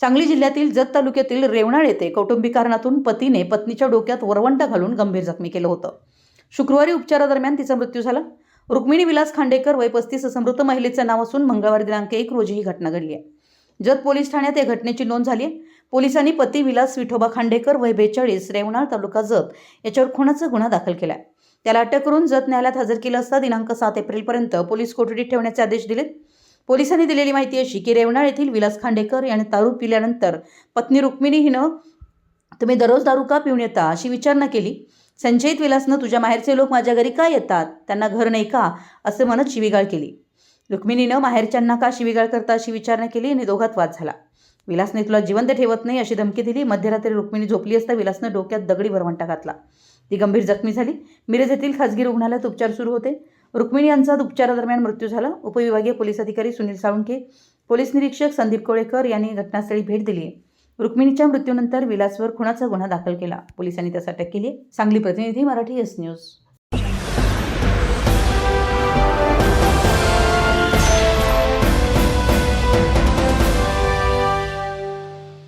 सांगली जिल्ह्यातील जत तालुक्यातील रेवणाळ येथे कौटुंबिक कारणातून पतीने पत्नीच्या डोक्यात वरवंटा घालून गंभीर जखमी केलं होतं. शुक्रवारी उपचारादरम्यान तिचा मृत्यू झाला. रुक्मिणी विलास खांडेकर वय पस्तीस असं मृत महिलेचं नाव असून मंगळवार दिनांक एक रोजी ही घटना घडली आहे. जत पोलीस ठाण्यात या घटनेची नोंद झाली आहे. पोलिसांनी पती विलास विठोबा खांडेकर वय बेचाळीस रेवणाळ तालुका जत याच्यावर खुनाचा गुन्हा दाखल केला आहे. त्याला अटक करून जत न्यायालयात हजर केलं असता दिनांक सात एप्रिलपर्यंत पोलीस कोठडीत ठेवण्याचे आदेश दिलेत. पोलिसांनी दिलेली माहिती अशी की रेवणाळ येथील विलास खांडेकर याने दारू पिल्यानंतर पत्नी रुक्मिणी हिनं तुम्ही दररोज दारू का पिऊन येता अशी विचारणा केली. संचयित विलासनं तुझ्या माहेरचे लोक माझ्या घरी का येतात? त्यांना घर नाही का? असं म्हणत शिवीगाळ केली. रुक्मिणीनं माहेरच्यांना का शिवीगाळ करता अशी विचारणा केली आणि दोघात वाद झाला. विलासने तुला जिवंत ठेवत नाही अशी धमकी दिली. मध्यरात्री रुक्मिणी झोपली असता विलासनं डोक्यात दगडी भरवंटा घातला. ती गंभीर जखमी झाली. मिरज येथील खासगी रुग्णालयात उपचार सुरू होते. रुक्मिणी यांचा उपचारादरम्यान मृत्यू झाला. उपविभागीय पोलीस अधिकारी सुनील साळुंके पोलीस निरीक्षक संदीप कोळेकर यांनी घटनास्थळी भेट दिली. रुक्मिणीच्या मृत्यूनंतर विलासवर खुनाचा गुन्हा दाखल केला. पोलिसांनी त्यास अटक केली. सांगली प्रतिनिधी मराठी एस न्यूज.